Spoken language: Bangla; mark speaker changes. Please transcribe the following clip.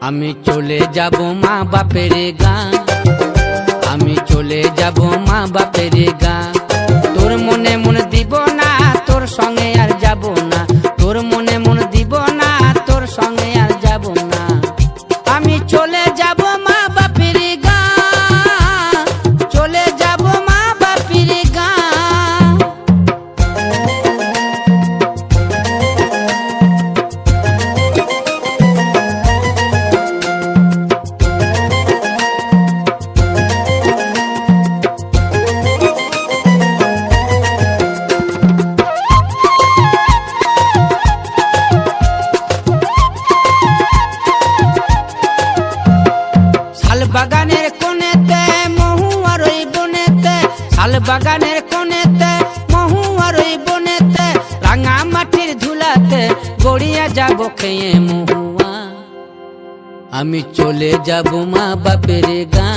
Speaker 1: আমি চলে যাব মা বাপের গা। আমি চলে যাব মা বাপের গা। তোর মনে মন দিব না, তোর সঙ্গে আর যাব না। তোর মনে মন দিব না, তোর সঙ্গে আর কোনেতে মহুয়ার ওই বনেতে, শাল বাগানের কোনেতে, মহু আর ওই বনেতে, রাঙা মাটির ধুলাতে গড়িয়া যাব খেয়ে মহুয়া। আমি চলে যাব মা বাপের গা।